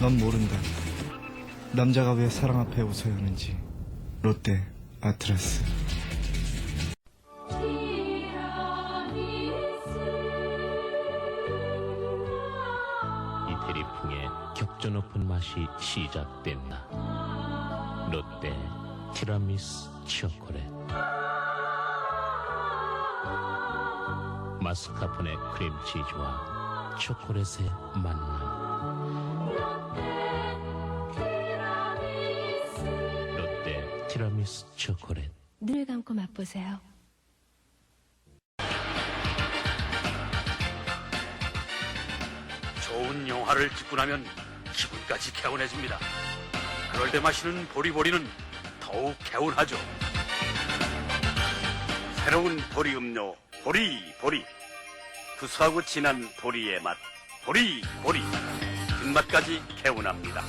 넌 모른다. 남자가 왜 사랑 앞에 웃어야 하는지. 롯데 아트라스. 이태리 풍의 격전 높은 맛이 시작됐다. 롯데 티라미스 초콜릿. 마스카포네 크림치즈와 초콜릿의 만남. 티라미스 초콜릿. 눈을 감고 맛보세요. 좋은 영화를 찍고 나면 기분까지 개운해집니다. 그럴 때 마시는 보리보리는 더욱 개운하죠. 새로운 보리 음료 보리 보리 구수하고 진한 보리의 맛 보리 보리 뒷맛까지 개운합니다.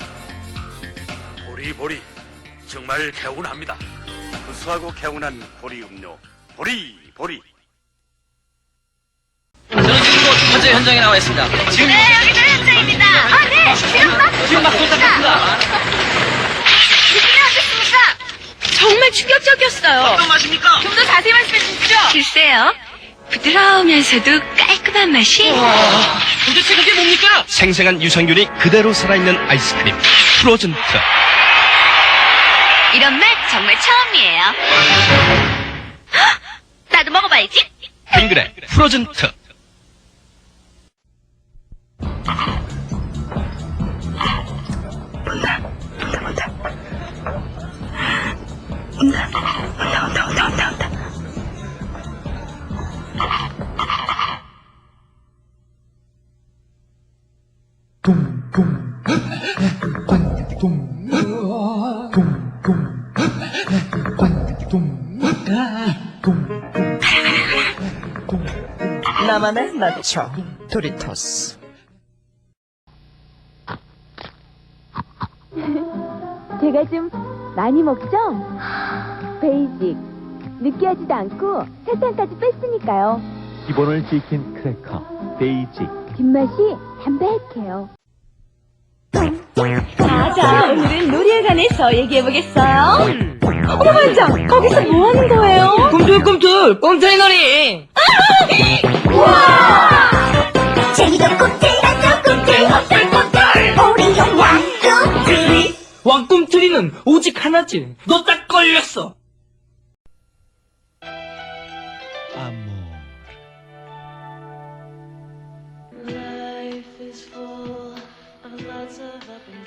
보리 보리 정말 개운합니다. 구수하고 개운한 보리 음료 보리 보리 저는 지금 곧 화재 현장에 나와 있습니다. 지금 네, 여기 는 현장입니다. 아, 네. 지금 막 지금 막 도착합니다. 어떻습니까? 정말 충격적이었어요. 어떤 맛입니까? 좀 더 자세히 말씀해 주십시오. 글쎄요. 부드러우면서도 깔끔한 맛이 도대체 그게 뭡니까? 생생한 유산균이 그대로 살아있는 아이스크림 프로즌 트럭 이런 맛 정말 처음이에요. 헉! 나도 먹어봐야지. 빙그레 프로즌 트럭 나만의 나초 도리토스 제가 좀 많이 먹죠? 베이직. 느끼하지도 않고 설탕까지 뺐으니까요. 기본을 지킨 크래커 베이직. 뒷맛이 담백해요. 자, 자, 관해서 얘기해보겠어요. 어머, 반장, 거기서 뭐 하는 거예요? 꿈틀꿈틀 꽁트리 놀이. 재미도 꿈틀이라죠 꿈틀 꿈틀 꿈틀 우리 영양 꿈틀 왕꿈틀이는 오직 하나지. 너 딱 걸렸어. 아모.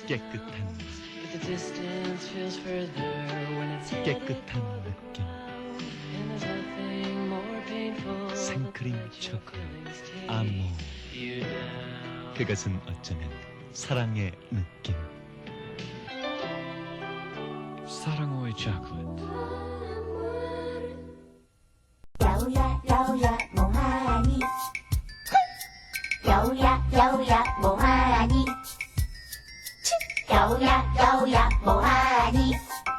깨끗한 깨끗한 느낌 생크림 초콜릿 아모 그것은 어쩌면 사랑의 느낌. 사랑의 초콜릿 뭐하니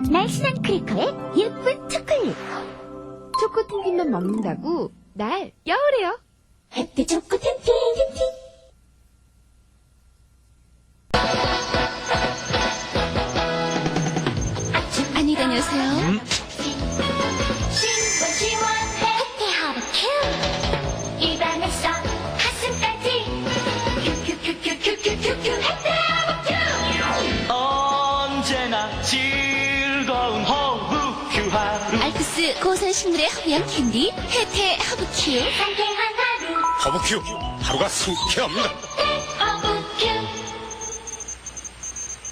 날씬한 크래커에 예쁜 초콜릿. 초코 튕김만 먹는다고? 날 여우래요. 햇빛 초코 템팅 고산식물의 허브향 캔디 혜태 허브큐. 상쾌한 하루 허브큐 하루가 상쾌합니다.